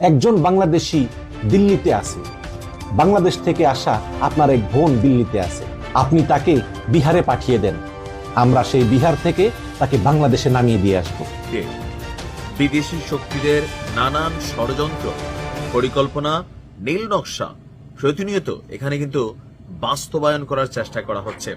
একজন বাংলাদেশি দিল্লিতে আছে। বাংলাদেশ থেকে আসা আপনার এক বোন দিল্লিতে আছে। আপনি তাকে বিহারে পাঠিয়ে দেন। আমরা সেই বিহার থেকে তাকে বাংলাদেশে নামিয়ে দিয়ে আসব। বিদেশি শক্তিদের নানান ষড়যন্ত্র, পরিকল্পনা, নীল নকশা। প্রতিনিয়ত এখানে কিন্তু বাস্তবায়ন করার চেষ্টা করা হচ্ছে।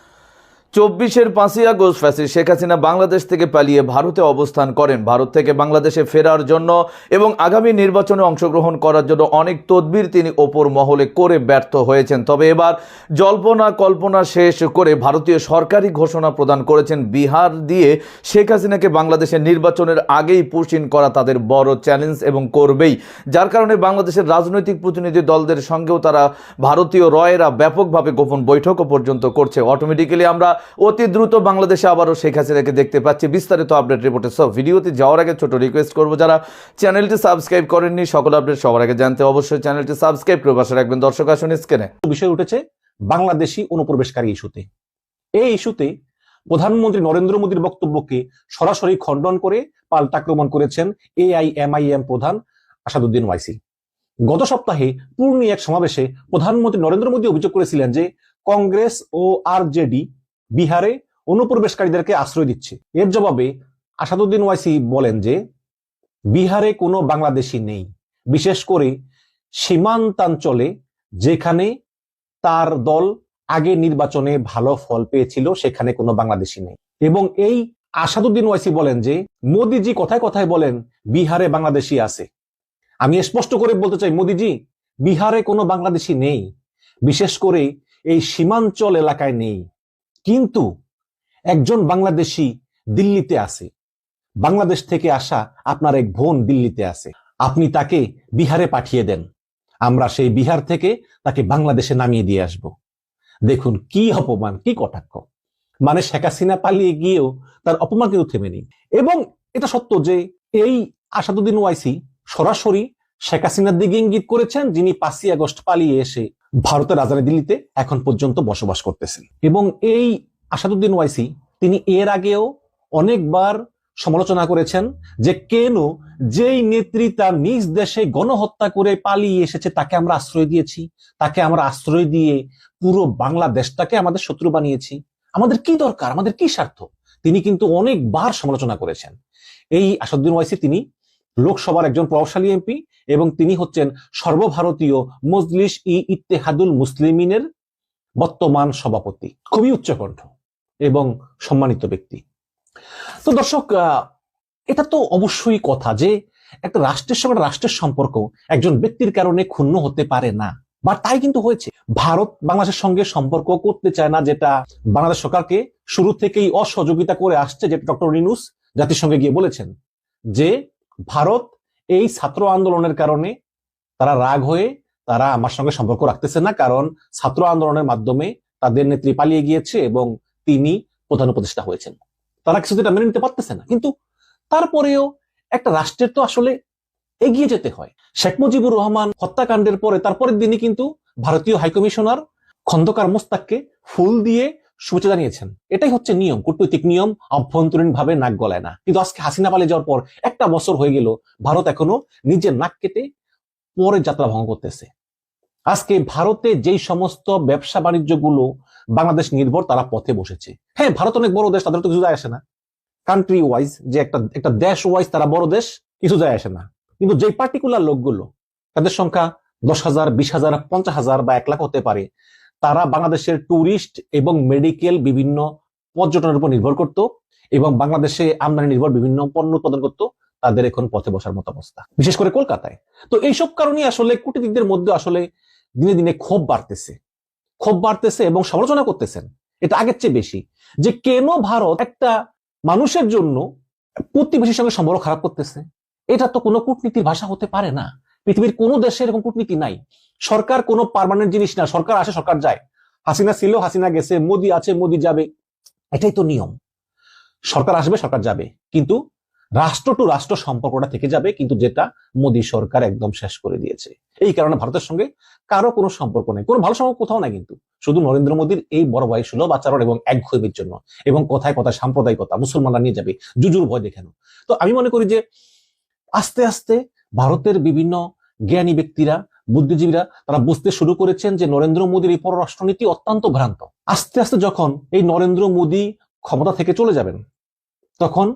চব্বিশের পাঁচই আগস্ট ফ্যাসিস শেখ হাসিনা বাংলাদেশ থেকে পালিয়ে ভারতে অবস্থান করেন। ভারত থেকে বাংলাদেশে ফেরার জন্য এবং আগামী নির্বাচনে অংশগ্রহণ করার জন্য অনেক তদবির তিনি ওপর মহলে করে ব্যর্থ হয়েছেন। তবে এবার জল্পনা কল্পনা শেষ করে ভারতীয় সরকারি ঘোষণা প্রদান করেছেন। বিহার দিয়ে শেখ হাসিনাকে বাংলাদেশের নির্বাচনের আগেই পুষিন করা তাদের বড় চ্যালেঞ্জ এবং করবেই। যার কারণে বাংলাদেশের রাজনৈতিক প্রতিনিধি দলদের সঙ্গেও তারা ভারতীয় রয়েরা ব্যাপকভাবে গোপন বৈঠকও পর্যন্ত করছে। অটোমেটিক্যালি আমরা অতি দ্রুত বাংলাদেশে আবারও শেখ হাসিনাকে দেখতে পাচ্ছি। বিস্তারিত আপডেট রিপোর্টে সব ভিডিওতে যাওয়ার আগে ছোট রিকোয়েস্ট করব, যারা চ্যানেলটি সাবস্ক্রাইব করেননি, সকল আপডেট সবার আগে জানতে অবশ্যই চ্যানেলটি সাবস্ক্রাইব করে পাশে রাখবেন। দর্শক, আসুন স্ক্রিনে বিষয় উঠেছে বাংলাদেশি অনুপ্রবেশকারী ইস্যুতে। এই ইস্যুতে প্রধানমন্ত্রী নরেন্দ্র মোদীর বক্তব্যকে সরাসরি খণ্ডন করে পাল্টাক্রমণ করেছেন এআইএমআইএম প্রধান আসাদুদ্দিন ওয়াইসি। গত সপ্তাহে পূর্ণি এক সমাবেশে প্রধানমন্ত্রী নরেন্দ্র মোদী অভিযোগ করেছিলেন যে কংগ্রেস ও আরজেডি বিহারে অনুপ্রবেশকারীদেরকে আশ্রয় দিচ্ছে। এর জবাবে আসাদুদ্দিন ওয়াইসি বলেন যে, বিহারে কোনো বাংলাদেশি নেই। বিশেষ করে সীমান্তাঞ্চলে যেখানে তার দল আগে নির্বাচনে ভালো ফল পেয়েছিল, সেখানে কোনো বাংলাদেশি নেই। এবং এই আসাদুদ্দিন ওয়াইসি বলেন যে, মোদিজি কথায় কথায় বলেন, বিহারে বাংলাদেশি আছে। আমি স্পষ্ট করে বলতে চাই, মোদিজি, বিহারে কোনো বাংলাদেশি নেই। বিশেষ করে এই সীমাঞ্চল এলাকায় নেই। কিন্তু একজন বাংলাদেশি দিল্লিতে আছে। বাংলাদেশ থেকে আসা আপনার এক বোন দিল্লিতে আছে। আপনি তাকে বিহারে পাঠিয়ে দেন। আমরা সেই বিহার থেকে তাকে বাংলাদেশে নামিয়ে দিয়ে আসব। দেখুন কি অপমান, কি কটাক্ষ। মানে শেখ হাসিনা পালিয়ে গিয়েও তার অপমান কিন্তু থেমে নেই। এবং এটা সত্য যে এই আসাদুদ্দিন ওয়াইসি সরাসরি শেখ হাসিনার দিকে ইঙ্গিত করেছেন যিনি পাঁচই আগস্ট পালিয়ে এসে ভারতের রাজধানী দিল্লিতে এখন পর্যন্ত বসবাস করতেছেন। এবং এই আসাদুদ্দিন ওয়াইসি, তিনি এর আগেও অনেকবার সমালোচনা করেছেন যে কেন যেই নেত্রী তার নিজ দেশে গণহত্যা করে পালিয়ে এসেছে তাকে আমরা আশ্রয় দিয়েছি, তাকে আমরা আশ্রয় দিয়ে পুরো বাংলাদেশটাকে আমাদের শত্রু বানিয়েছি। আমাদের কি দরকার? আমাদের কি স্বার্থ? তিনি কিন্তু অনেকবার সমালোচনা করেছেন। এই আসাদুদ্দিন ওয়াইসি, তিনি লোকসভার একজন প্রভাবশালী এমপি এবং তিনি হচ্ছেন সর্বভারতীয় মজলিস ই ইত্তেহাদুল মুসলিমিনের বর্তমান সভাপতি। খুবই উচ্চকণ্ঠ এবং সম্মানিত ব্যক্তি। তো দর্শক এটা তো অবশ্যই কথা যে একটা রাষ্ট্রের সঙ্গে রাষ্ট্রের সম্পর্ক একজন ব্যক্তির কারণে ক্ষুণ্ণ হতে পারে না। বা তাই কিন্তু হয়েছে। ভারত বাংলাদেশের সঙ্গে সম্পর্ক করতে চায় না যেটা বাংলাদেশ সরকারকে শুরু থেকেই অসহযোগিতা করে আসছে, যেটা ডক্টর রিনুস জাতিসংঘে গিয়ে বলেছেন যে ভারত এই ছাত্র আন্দোলনের কারণে তারা রাগ হয়ে তারা আমার সঙ্গে সম্পর্ক রাখতেছে না, কারণ ছাত্র আন্দোলনের মাধ্যমে তাদের নেত্রী পালিয়ে গিয়েছে এবং তিনি প্রধান উপদেষ্টা হয়েছেন। তারা কিছু মেনে নিতে পারতেছে না। কিন্তু তারপরেও একটা রাষ্ট্রের তো আসলে এগিয়ে যেতে হয়। শেখ মুজিবুর রহমান হত্যাকাণ্ডের পরে তারপরের দিনই কিন্তু ভারতীয় হাইকমিশনার খন্দকার মোস্তাককে ফুল দিয়ে শুভেচ্ছা জানিয়েছেন। এটাই হচ্ছে নিয়ম, কূটনৈতিক নিয়ম অভ্যন্তরীণ ভাবে নাক গলায় না। কিন্তু আজকে হাসিনা পালিয়ে যাওয়ার পর একটা বছর হয়ে গেল, ভারত এখনও নিজের নাক কেটে পরে যাত্রা ভঙ্গ করতেছে। আজকে ভারতে যেই সমস্ত ব্যবসা বাণিজ্যগুলো বাংলাদেশ নির্ভর তারা পথে বসেছে। হ্যাঁ ভারত অনেক বড় দেশ, তাদের তো কিছু যায় আসে না। কান্ট্রি ওয়াইজ যে একটা একটা দেশ ওয়াইজ তারা বড় দেশ, কিছু যায় আসে না। কিন্তু যে পার্টিকুলার লোকগুলো, তাদের সংখ্যা দশ হাজার, বিশ হাজার, পঞ্চাশ হাজার বা এক লাখ হতে পারে তারা বাংলাদেশের ট্যুরিস্ট এবং মেডিকেল বিভিন্ন পর্যটনের উপর নির্ভর করত এবং বাংলাদেশে আমদানি নির্ভর বিভিন্ন পণ্য উৎপাদন করত, তাদের এখন পথে বসার মতো অবস্থা। বিশেষ করে কলকাতায়। তো এইসব কারণে আসলে কূটনীতিকদের মধ্যে আসলে দিনে দিনে ক্ষোভ বাড়তেছে। ক্ষোভ বাড়তেছে এবং সমালোচনা করতেছেন। এটা আগের চেয়ে বেশি। যে কেন ভারত একটা মানুষের জন্য প্রতিবেশীর সঙ্গে সম্পর্ক খারাপ করতেছে? এটা তো কোনো কূটনীতির ভাষা হতে পারে না। পৃথিবীর কোনো দেশে এরকম কূটনীতি নাই। সরকার কোনো পার্মানেন্ট জিনিস না। সরকার আসে, সরকার যায়। হাসিনা ছিল, হাসিনা গেছে, মোদি আছে, মোদি যাবে। এটাই তো নিয়ম। সরকার আসবে, সরকার যাবে। কিন্তু রাষ্ট্র টু রাষ্ট্র সম্পর্কটা থেকে যাবে, কিন্তু যেটা মোদী সরকার একদম শেষ করে দিয়েছে। এই কারণে ভারতের সঙ্গে কারও কোনো সম্পর্ক নেই। কোনো ভালো সম্পর্ক কোথাও নাই কিন্তু। শুধু নরেন্দ্র মোদীর এই বড় ভাই সুলভ আচরণ এবং একঘয়ের জন্য। এবং কথায় কথায় সাম্প্রদায়িকতা, মুসলমানরা নিয়ে যাবে। জুজুর ভয় দেখানো তো আমি মনে করি যে আস্তে আস্তে ভারতের বিভিন্ন জ্ঞানী ব্যক্তিরা, বুদ্ধিজীবীরা, তারা বুঝতে শুরু করেছেন যে নরেন্দ্র মোদীর এই পররাষ্ট্রনীতি অত্যন্ত ভ্রান্ত। আস্তে আস্তে যখন এই নরেন্দ্র মোদী ক্ষমতা থেকে চলে যাবেন, তখন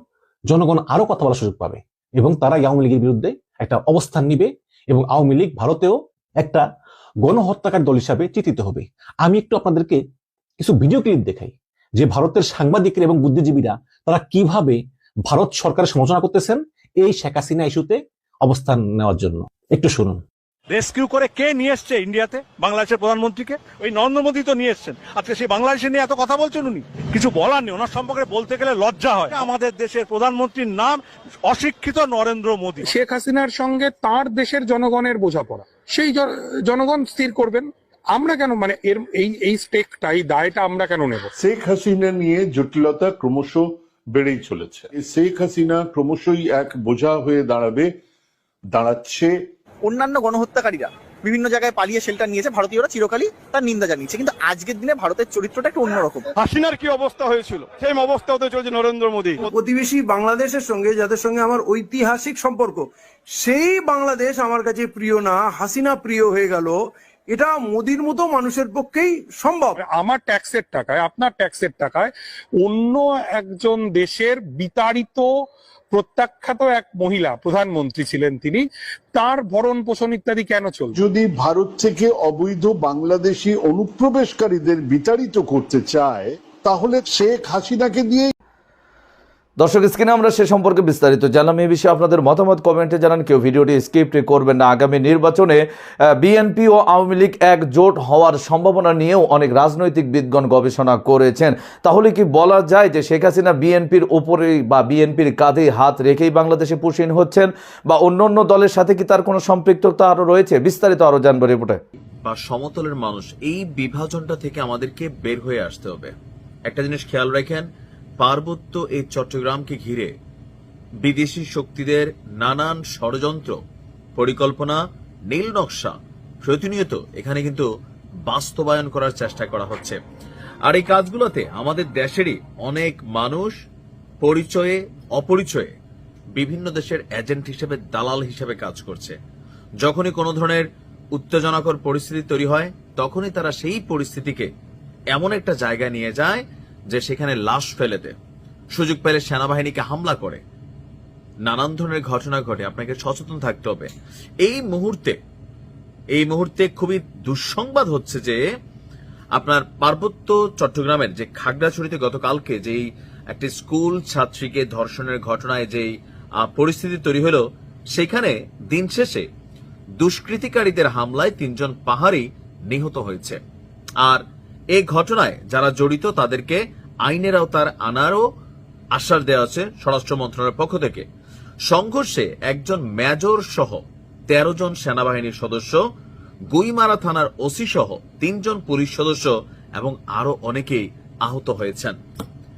জনগণ আরও কথা বলার সুযোগ পাবে এবং তারা আওয়ামী লীগের বিরুদ্ধে একটা অবস্থান নিবে এবং আওয়ামী লীগ ভারতেও একটা গণহত্যাকার দল হিসাবে চিত্রিত হবে। আমি একটু আপনাদেরকে কিছু ভিডিও ক্লিপ দেখাই, যে ভারতের সাংবাদিকরা এবং বুদ্ধিজীবীরা তারা কীভাবে ভারত সরকারের সমালোচনা করতেছেন, এই শেখ হাসিনা ইস্যুতে অবস্থান নেওয়ার জন্য। একটু শুনুন। রেস্কিউ করে কে নিয়ে এসছে ইন্ডিয়াতে বাংলাদেশের প্রধানমন্ত্রীকে? ওই নরেন্দ্র মোদী তো নিয়ে এসছেন। আজকে সেই বাংলাদেশে নিয়ে এত কথা বলছেন উনি? কিছু বলার নেই। ওনার সম্পর্কে বলতে গেলে লজ্জা হয়। আমাদের দেশের প্রধানমন্ত্রীর নাম অশিক্ষিত নরেন্দ্র মোদী শেখ হাসিনার সঙ্গে তার দেশের জনগণের বোঝাপড়া। সেই জনগণ স্থির করবেন। আমরা কেন? মানে এর এই এই স্টেকটা এই দায়টা আমরা কেন নেব? শেখ হাসিনা নিয়ে জটিলতা ক্রমশ বেড়েই চলেছে। শেখ হাসিনা ক্রমশই এক বোঝা হয়ে দাঁড়াবে দাঁড়াচ্ছে। অন্যান্য গণহত্যাকারীরা বিভিন্ন জায়গায় পালিয়ে শেল্টার নিয়েছে। ভারতীয়রা চিরকালই তার নিন্দা জানিয়েছে। কিন্তু আজকের দিনে ভারতের চরিত্রটা একটু অন্যরকম। হাসিনার কি অবস্থা হয়েছিল? সেই অবস্থা হতে চলছে নরেন্দ্র মোদী। প্রতিবেশী বাংলাদেশের সঙ্গে যাদের সঙ্গে আমার ঐতিহাসিক সম্পর্ক সেই বাংলাদেশ আমার কাছে প্রিয় না। হাসিনা প্রিয় হয়ে গেল। এটা মোদির মতো মানুষের পক্ষেই সম্ভব। আমার ট্যাক্সের টাকায় আপনার ট্যাক্সের টাকায় অন্য একজন দেশের বিতাড়িত প্রত্যাখ্যাত এক মহিলা প্রধানমন্ত্রী ছিলেন তিনি তার ভরণ পোষণ ইত্যাদি কেন চল যদি ভারত থেকে অবৈধ বাংলাদেশি অনুপ্রবেশকারীদের বিতাড়িত করতে চায় তাহলে শেখ হাসিনাকে দিয়ে দর্শক, স্ক্রিনে আমরা সে সম্পর্কে বিস্তারিত জানলাম। এই বিষয়ে আপনাদের মতামত, কমেন্টে জানান। কেউ ভিডিওটি স্কিপ করবেন না। আগামী নির্বাচনে বিএনপি ও আওয়ামী লীগ এক জোট হওয়ার সম্ভাবনা নিয়েও অনেক রাজনৈতিক বিদগণ গবেষণা করেছেন। তাহলে কি বলা যায় যে শেখ হাসিনা বিএনপির উপরে বা বিএনপির কাঁধে হাত রেখেই বাংলাদেশে পুষিন হচ্ছেন বা অন্য অন্য দলের সাথে কি তার কোনো সম্পৃক্ততা আরও রয়েছে? বিস্তারিত আরও জানব রিপোর্টে। বা সমতলের মানুষ, এই বিভাজনটা থেকে আমাদেরকে বের হয়ে আসতে হবে। একটা জিনিস খেয়াল রাখেন পার্বত্য এই চট্টগ্রামকে ঘিরে বিদেশি শক্তিদের নানান ষড়যন্ত্র, পরিকল্পনা, নীল নকশা প্রতিনিয়ত এখানে কিন্তু বাস্তবায়ন করার চেষ্টা করা হচ্ছে। আর এই কাজগুলোতে আমাদের দেশেরই অনেক মানুষ পরিচয়ে, অপরিচয়ে বিভিন্ন দেশের এজেন্ট হিসেবে, দালাল হিসেবে কাজ করছে। যখনই কোনো ধরনের উত্তেজনাকর পরিস্থিতি তৈরি হয়, তখনই তারা সেই পরিস্থিতিকে এমন একটা জায়গায় নিয়ে যায় যে সেখানে লাশ ফেলে দেয় সুযোগ পেলে সেনাবাহিনীকে হামলা করে। নানান ধরনের ঘটনা ঘটে, আপনাকে সচেতন থাকতে হবে। এই মুহূর্তে এই মুহূর্তে খুবই দুঃসংবাদ হচ্ছে যে আপনার পার্বত্য চট্টগ্রামের যে খাগড়াছড়িতে গতকালকে যেই একটি স্কুল ছাত্রীকে ধর্ষণের ঘটনায় যেই পরিস্থিতি তৈরি হলো, সেখানে দিন শেষে দুষ্কৃতিকারীদের হামলায় তিনজন পাহাড়ি নিহত হয়েছে। আর এই ঘটনায় যারা জড়িত তাদেরকে আইনের আওতার আনারও আশ্বাস দেওয়া আছে স্বরাষ্ট্র মন্ত্রণালয়ের পক্ষ থেকে। সংঘর্ষে একজন মেজর সহ তেরো জন সেনাবাহিনীর সদস্য, গুইমারা থানার ওসি সহ তিনজন পুলিশ সদস্য এবং আরও অনেকেই আহত হয়েছেন।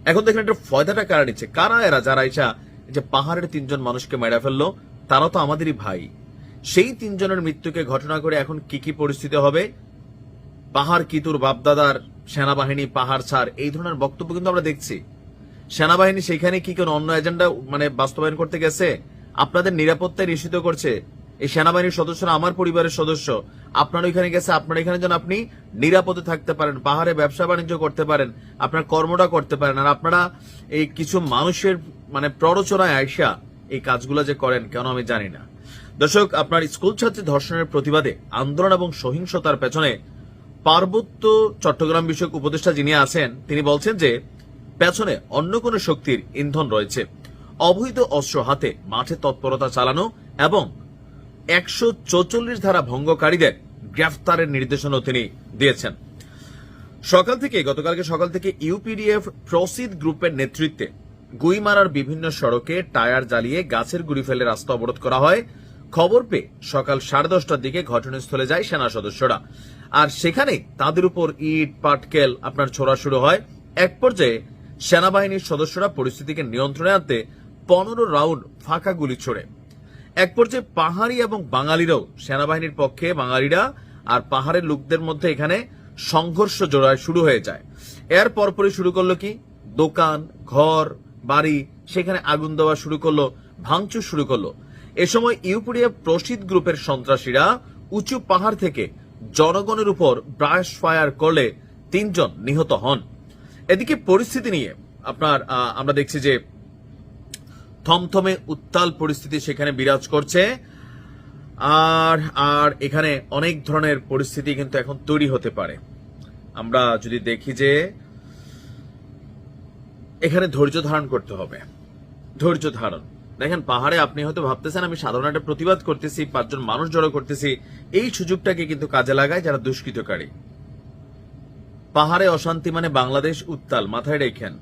এখন দেখেন একটা ফয়দাটা কারা নিচ্ছে? কারা এরা? যারা এসা যে পাহাড়ের তিনজন মানুষকে মেরা ফেলল, তারা তো আমাদেরই ভাই। সেই তিনজনের মৃত্যুকে ঘটনা করে এখন কি কি পরিস্থিতি হবে? পাহাড় কিতুর বাপদাদার সেনাবাহিনী পাহাড় ছাড়? এই ধরনের বক্তব্য কিন্তু আমরা দেখছি। সেনাবাহিনী সেখানে কি কোন অন্য এজেন্ডা মানে বাস্তবায়ন করতে গেছে? আপনাদের নিরাপত্তায় নিশ্চিত করছে। এই সেনাবাহিনীর সদস্যরা আমার পরিবারের সদস্য। আপনার ওইখানে গেছে, আপনার এখানে যেন আপনি নিরাপদে থাকতে পারেন, পাহাড়ে ব্যবসা বাণিজ্য করতে পারেন, আপনার কর্মটা করতে পারেন। আর আপনারা এই কিছু মানুষের মানে প্ররোচনায় আইসা এই কাজগুলো যে করেন, কেন আমি জানি না। দর্শক, আপনার স্কুল ছাত্রী ধর্ষণের প্রতিবাদে আন্দোলন এবং সহিংসতার পেছনে পার্বত্য চট্টগ্রাম বিষয়ক উপদেষ্টা যিনি আছেন, তিনি বলছেন যে পেছনে অন্য কোনো শক্তির ইন্ধন রয়েছে। অবৈধ অস্ত্র হাতে মাঠে তৎপরতা চালানো এবং একশো চৌচল্লিশ ধারা ভঙ্গকারীদের গ্রেফতারের নির্দেশনাও তিনি দিয়েছেন। সকাল থেকে, গতকালকে সকাল থেকে ইউপিডিএফ প্রসিদ গ্রুপের নেতৃত্বে গুইমারার বিভিন্ন সড়কে টায়ার জ্বালিয়ে গাছের গুড়ি ফেলে রাস্তা অবরোধ করা হয়। খবর পেয়ে সকাল সাড়ে দশটার দিকে ঘটনাস্থলে যায় সেনা সদস্যরা। আর সেখানে তাদের উপর ইট, পাটকেল আপনার ছোড়া শুরু হয়। এক পর্যায়ে সেনাবাহিনীর সদস্যরা পরিস্থিতিকে নিয়ন্ত্রণে আনতে পনেরো রাউন্ড ফাঁকা গুলি ছোড়ে। এক পর্যায়ে পাহাড়ি এবং বাঙালিরাও সেনাবাহিনীর পক্ষে বাঙালিরা আর পাহাড়ের লোকদের মধ্যে এখানে সংঘর্ষ জোড়ায় শুরু হয়ে যায়। এর পরপরই শুরু করল কি? দোকান, ঘর, বাড়ি, সেখানে আগুন দেওয়া শুরু করল, ভাঙচুর শুরু করল। এ সময় ইউপুরিয়া প্রসিদ গ্রুপের সন্ত্রাসীরা উঁচু পাহাড় থেকে জনগণের উপর ব্রাশ ফায়ার করলে তিনজন নিহত হন। এদিকে পরিস্থিতি নিয়ে আপনার আমরা দেখছি যে থমথমে উত্তাল পরিস্থিতি সেখানে বিরাজ করছে। আর আর এখানে অনেক ধরনের পরিস্থিতি কিন্তু এখন তৈরি হতে পারে। আমরা যদি দেখি যে এখানে ধৈর্য ধারণ করতে হবে। ধৈর্য ধারণ। দেখেন, পাহাড়ে আপনি হয়তো ভাবতেছেন, আমি সাধারণ একটা প্রতিবাদ করতেছি, পাঁচজন মানুষ জড়ো করতেছি। এই সুযোগটাকে কিন্তু কাজে লাগায় যারা দুষ্কৃতকারী। পাহাড়ে অশান্তি মানে বাংলাদেশ উত্তাল, মাথায় রেখেন।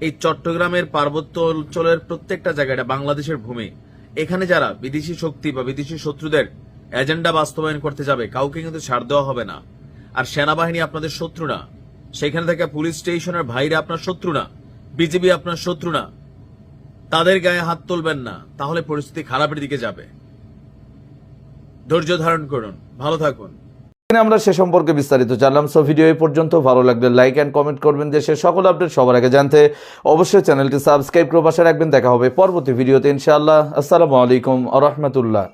এই চট্টগ্রামের পার্বত্য অঞ্চলের প্রত্যেকটা জায়গা এটা বাংলাদেশের ভূমি। এখানে যারা বিদেশি শক্তি বা বিদেশি শত্রুদের এজেন্ডা বাস্তবায়ন করতে যাবে, কাউকে কিন্তু ছাড় দেওয়া হবে না। আর সেনাবাহিনী আপনাদের শত্রু না। সেখানে থেকে পুলিশ স্টেশনের ভাইরা আপনার শত্রু না। বিজেপি আপনার শত্রু না। তাদের গায়ে হাত তুলবেন না, তাহলে পরিস্থিতি খারাপের দিকে যাবে। ধৈর্য ধারণ করুন। ভালো থাকুন। আমরা সে সম্পর্কে বিস্তারিত জানলাম সো ভিডিও এই পর্যন্ত। ভালো লাগলে লাইক অ্যান্ড কমেন্ট করবেন। দেশের সকল আপডেট সবার আগে জানতে অবশ্যই চ্যানেলটি সাবস্ক্রাইব করে পাশে রাখবেন। দেখা হবে পরবর্তী ভিডিওতে ইনশাআল্লাহ। আসসালামু আলাইকুম আ রহমতুল্লাহ।